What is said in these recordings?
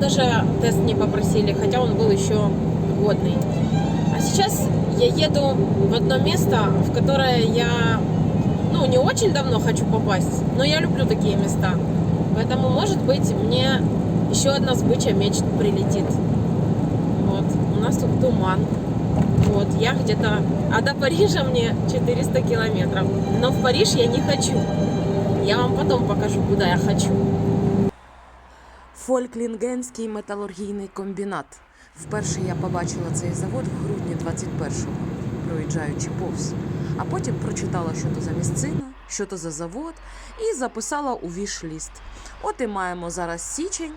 даже тест не попросили, хотя он был еще годный. А сейчас я еду в одно место, в которое я, ну, не очень давно хочу попасть, но я люблю такие места. Поэтому, может быть, мне еще одна сбыча мечт прилетит. Вот. У нас тут туман. Вот, я где-то... А до Парижа мне 400 километров. Но в Париж я не хочу. Я вам потом покажу, куда я хочу. Фольклінгенський металургійний комбінат. Вперше я побачила цей завод в грудні 21-го, проїжджаючи повз. А потім прочитала, що то за місцина, що то за завод, і записала у віш-ліст. От і маємо зараз січень.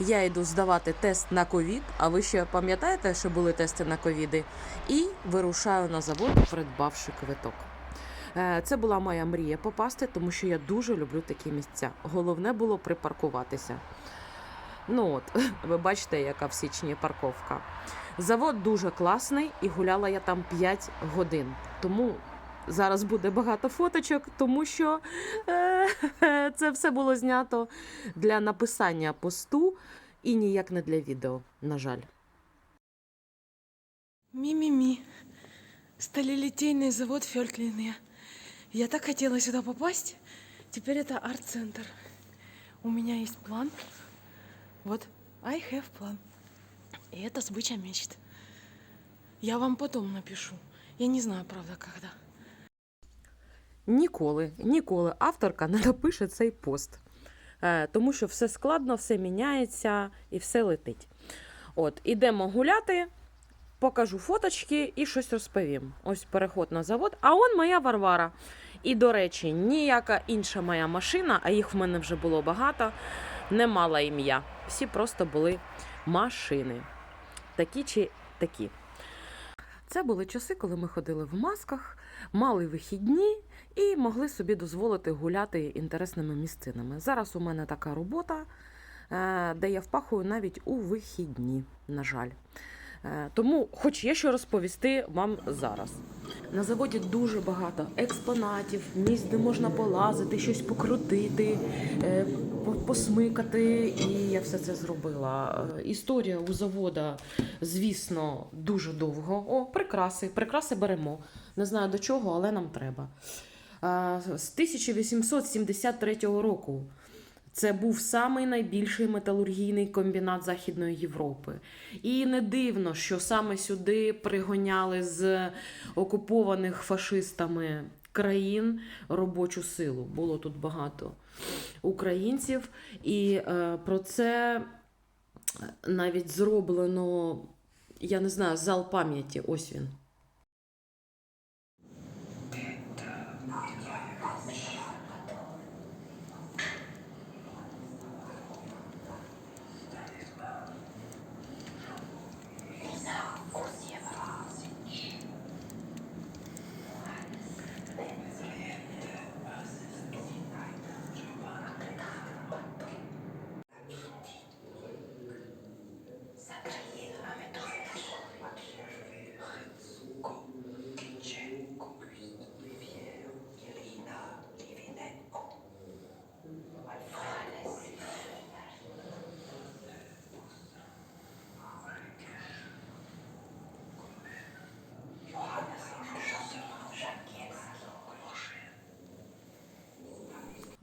Я йду здавати тест на ковід. А ви ще пам'ятаєте, що були тести на ковіди? І вирушаю на завод, придбавши квиток. Е, Це була моя мрія попасти, тому що я дуже люблю такі місця. Головне було припаркуватися. Ну от, ви бачите, яка в січні парковка. Завод дуже класний, і гуляла я там 5 годин. Тому зараз буде багато фоточок, тому що е, це все було знято для написання посту і ніяк не для відео, на жаль. Ми-ми-ми. Сталелитейный завод Фёрклине. Я так хотела сюда попасть. Теперь это арт-центр. У меня есть план. Вот, I have план. И это сбыча мечт. Я вам потом напишу. Я не знаю, правда, когда. Ніколи, ніколи авторка не напише цей пост. Е, тому що все складно, все міняється і все летить. От, ідемо гуляти, покажу фоточки і щось розповім. Ось переход на завод. А он моя Варвара. І, до речі, ніяка інша моя машина, а їх в мене вже було багато, не мала ім'я. Всі просто були машини. Такі чи такі. Це були часи, коли ми ходили в масках, мали вихідні і могли собі дозволити гуляти інтересними місцинами. Зараз у мене така робота, е, де я впахую навіть у вихідні, на жаль. Е, Тому, хоч є що розповісти вам зараз. На заводі дуже багато експонатів, місць, де можна полазити, щось покрутити, е, посмикати. І я все це зробила. Е, Історія у завода, звісно, дуже довго. О, прикраси. Прикраси беремо. Не знаю до чого, але нам треба. З 1873 року. Це був самий найбільший металургійний комбінат Західної Європи. І не дивно, що саме сюди пригоняли з окупованих фашистами країн робочу силу. Було тут багато українців, і е, про це навіть зроблено, я не знаю, зал пам'яті. Ось він.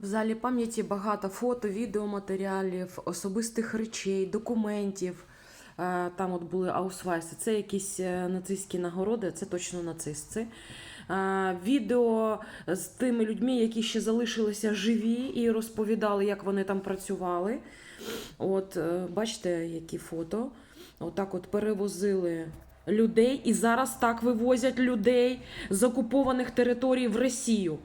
В залі пам'яті багато фото, відеоматеріалів, особистих речей, документів. Е, Там от були аусвайси. Це якісь е, нацистські нагороди, це точно нацистці. Е, Відео з тими людьми, які ще залишилися живі і розповідали, як вони там працювали. От, бачите, які фото. Отак от перевозили людей, і зараз так вивозять людей з окупованих територій в Росію.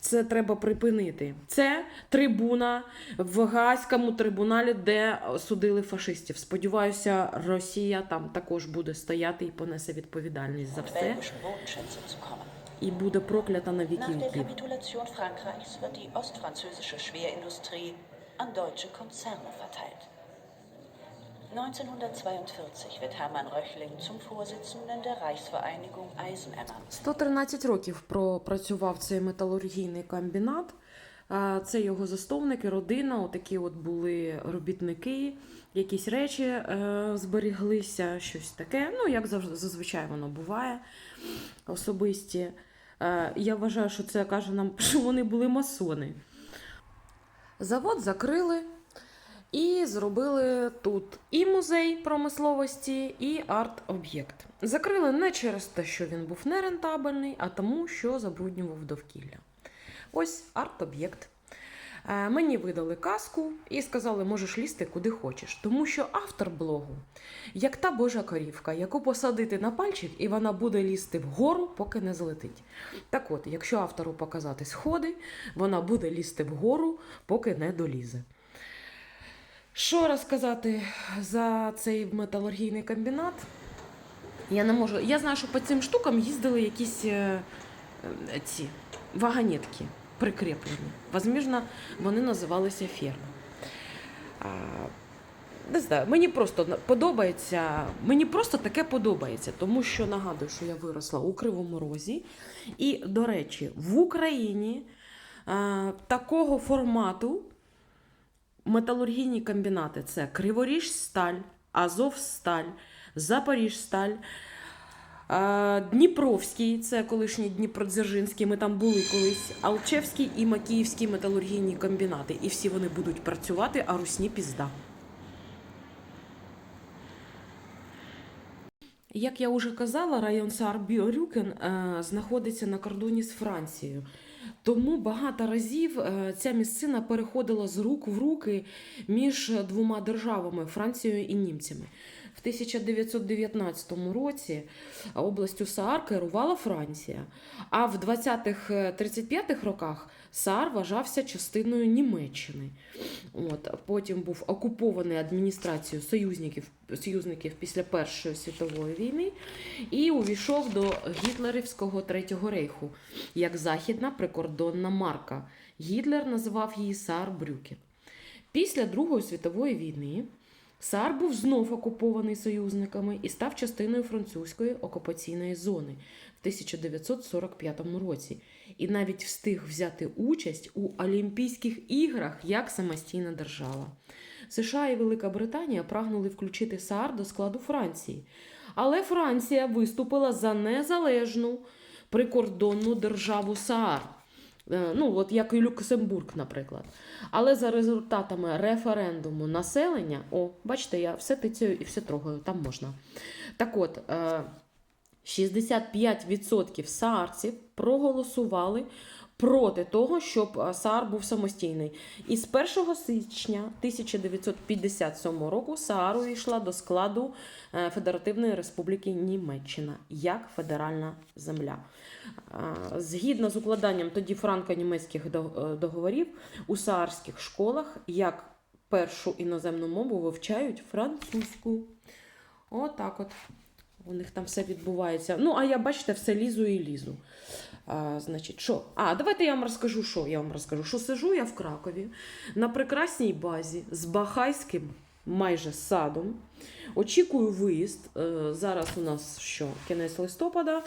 Це треба припинити. Це трибуна в Гаазькому трибуналі, де судили фашистів. Сподіваюся, Росія там також буде стояти і понесе відповідальність за все, і буде проклята на віки Frankreichs wird die ostfranzösische Schwerindustrie an deutsche Konzerne verteilt. 1942 wird Hermann Röchling zum Vorsitzenden der Reichsvereinigung Eisen ernannt. 113 років пропрацював цей металургійний комбінат. Це його засновники, родина, отакі от були робітники, якісь речі е, зберіглися, щось таке. Ну, як завжди, зазвичай воно буває особисті. Е, Я вважаю, що це каже нам, що вони були масони. Завод закрили і зробили тут і музей промисловості, і арт-об'єкт. Закрили не через те, що він був нерентабельний, а тому, що забруднював довкілля. Ось арт-об'єкт. Е, Мені видали казку і сказали, можеш лізти куди хочеш, тому що автор блогу, як та божа корівка, яку посадити на пальчик, і вона буде лізти вгору, поки не злетить. Так от, якщо автору показати сходи, вона буде лізти вгору, поки не долізе. Що розказати за цей металургійний комбінат? Я не можу. Я знаю, що по цим штукам їздили якісь е, е, ці вагонетки прикріплені. Возможно, вони називалися ферми. Не знаю, мені просто подобається, мені просто таке подобається, тому що нагадую, що я виросла у Кривому Розі. І, до речі, в Україні а, такого формату металургійні комбінати це Криворіжсталь, Азовсталь, Запоріжсталь. А, Дніпровський, це колишній Дніпродзержинський, ми там були колись, Алчевський і Макіївський металургійні комбінати. І всі вони будуть працювати, а русні пізда. Як я вже казала, район Саар-Бюрюкен е, знаходиться на кордоні з Францією. Тому багато разів е, ця місцина переходила з рук в руки між двома державами Францією і німцями. В 1919 році областю Саар керувала Франція, а в 20-35 роках Саар вважався частиною Німеччини. От, потім був окупований адміністрацією союзників, союзників після Першої світової війни і увійшов до гітлерівського Третього рейху як західна прикордонна марка. Гітлер називав її Саар-Брюке. Після Другої світової війни Саар був знов окупований союзниками і став частиною французької окупаційної зони в 1945 році, і навіть встиг взяти участь у Олімпійських іграх як самостійна держава. США і Велика Британія прагнули включити Саар до складу Франції, але Франція виступила за незалежну прикордонну державу Саар. Е, Ну, от як і Люксембург, наприклад. Але за результатами референдуму населення, о, бачите, я все тицяю і все трогаю, там можна. Так от, е, 65% саарців проголосували проти того, щоб е, Саар був самостійний. І з 1 січня 1957 року Саар увійшла до складу е, Федеративної Республіки Німеччина як федеральна земля. Е, Згідно з укладанням тоді франко-німецьких договорів у саарських школах як першу іноземну мову вивчають французьку. Отак от. У них там все відбувається. Ну, а я, бачите, все лізу і лізу. А, значить, що? А, давайте я вам розкажу, що я вам розкажу. Що сижу я в Кракові на прекрасній базі з Бахайським майже садом. Очікую виїзд. Е, Зараз у нас що? Кінець листопада.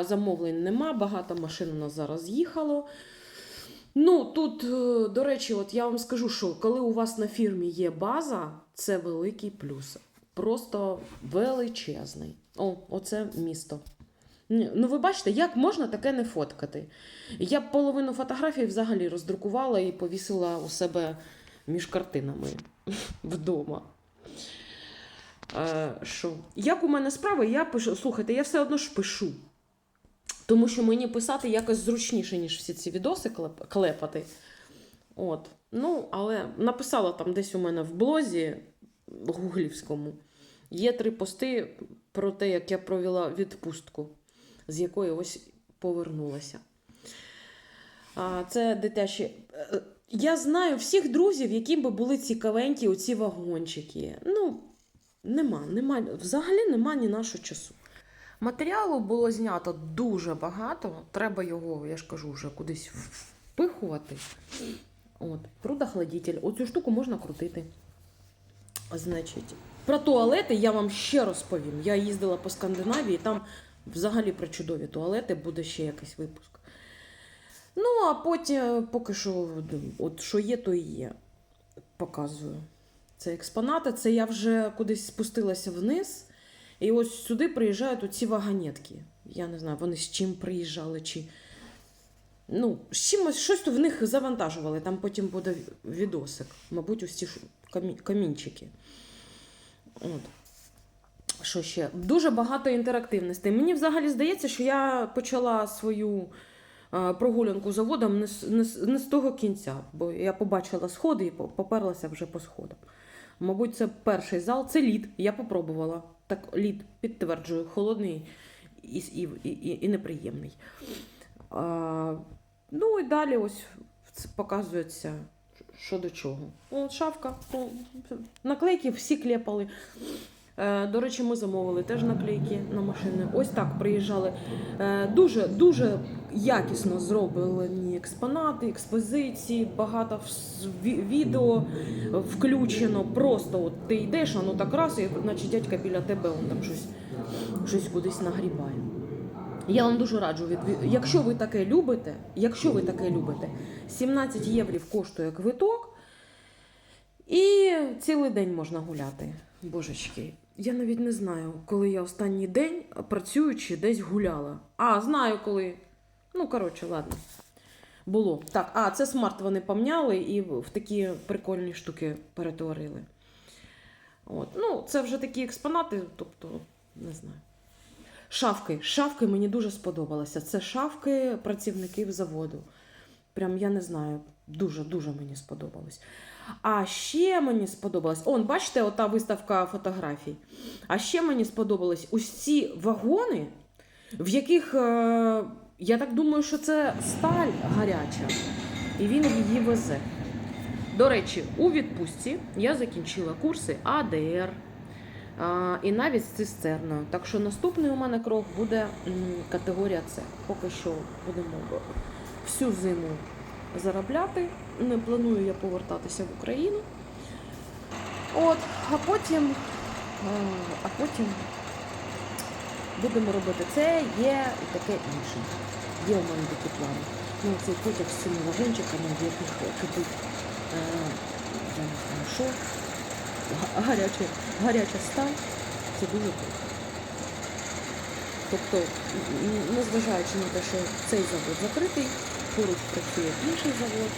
Замовлень нема, багато машин у нас зараз їхало. Ну, тут, е, до речі, от я вам скажу, що коли у вас на фірмі є база, це великий плюс. Просто величезний. О, оце місто. Ну, ви бачите, як можна таке не фоткати? Я половину фотографій взагалі роздрукувала і повісила у себе між картинами вдома. Е, що? Як у мене справи, я пишу. Слухайте, я все одно ж пишу. Тому що мені писати якось зручніше, ніж всі ці відоси клепати. От. Ну, але написала там десь у мене в блозі гуглівському. Є три пости про те, як я провела відпустку, з якої ось повернулася. Це дитячі. е, Я знаю всіх друзів, яким би були цікавенькі оці вагончики. Ну, нема, нема, взагалі нема ні нашого часу. Матеріалу було знято дуже багато. Треба його, я ж кажу, вже кудись впихувати. От, прудохладитель. Оцю штуку можна крутити. Значить, про туалети я вам ще розповім. Я їздила по Скандинавії, там взагалі про чудові туалети буде ще якийсь випуск. Ну, а потім поки що, от що є, то і є. Показую. Це експонати, це я вже кудись спустилася вниз. І ось сюди приїжджають оці вагонетки. Я не знаю, вони з чим приїжджали, чи. Ну, з чимось щось в них завантажували. Там потім буде відосик. Мабуть, камі- камінчики. От. Що ще? Дуже багато інтерактивності. Мені взагалі здається, що я почала свою е, прогулянку заводом не з, не, з- не з того кінця, бо я побачила сходи і поперлася вже по сходам. Мабуть, це перший зал, це лід. Я попробувала. Так, лід підтверджую, холодний і, і, і, і неприємний. А, ну і далі ось показується, що до чого. О, шавка. Наклейки всі клепали. Е, До речі, ми замовили теж наклейки на машини. Ось так приїжджали. Е, Дуже дуже якісно зроблені експонати, експозиції, багато відео включено. Просто от ти йдеш, а ну так раз, і наче дядька біля тебе он там щось, щось кудись нагрібає. Я вам дуже раджу, якщо ви таке любите, якщо ви таке любите, 17 євро коштує квиток, і цілий день можна гуляти. Божечки, я навіть не знаю, коли я останній день працюючи десь гуляла. А, знаю коли. Ну, коротше, ладно. Було. Так, а, це смарт вони помняли і в такі прикольні штуки перетворили. От. Ну, це вже такі експонати, тобто, не знаю. Шавки. Шавки мені дуже сподобалися. Це шавки працівників заводу. Прям я не знаю, дуже-дуже мені сподобалось. А ще мені сподобалось. Он, бачите, ота виставка фотографій. А ще мені сподобались ці вагони, в яких, е, я так думаю, що це сталь гаряча, і він її везе. До речі, у відпустці я закінчила курси АДР і навіть з цистерною. Так що наступний у мене крок буде категорія С. Поки що будемо всю зиму заробляти. Не планую я повертатися в Україну. От, а потім, е, а потім будемо робити це, є і таке інше. Є у мене такі плани. Ну, цей потяг з цими вагончиками, в яких кипить, е, я не знаю що, га- гаряча, сталь, це дуже круто. Тобто, незважаючи на те, що цей завод закритий, поруч працює інший завод,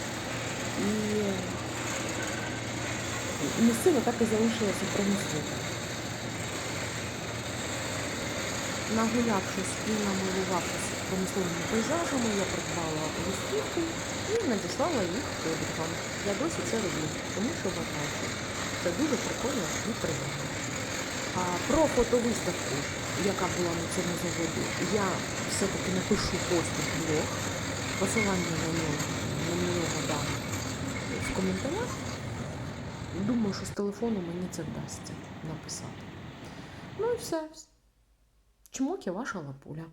і місцина так і залишилася промисловою. Нагулявшись і намилувавшись промисловими пейзажами, я придбала листівки і надіслала їх подругам. Я досі це роблю, тому що вважаю, що це дуже прикольно і приємно. А про фотовиставку, яка була на цьому заводі, я все-таки напишу пост в блог. Посилання на нього, на нього дам в коментарях. Думаю, що з телефону мені це вдасться написати. Ну і все. Чмоки ваша лапуля.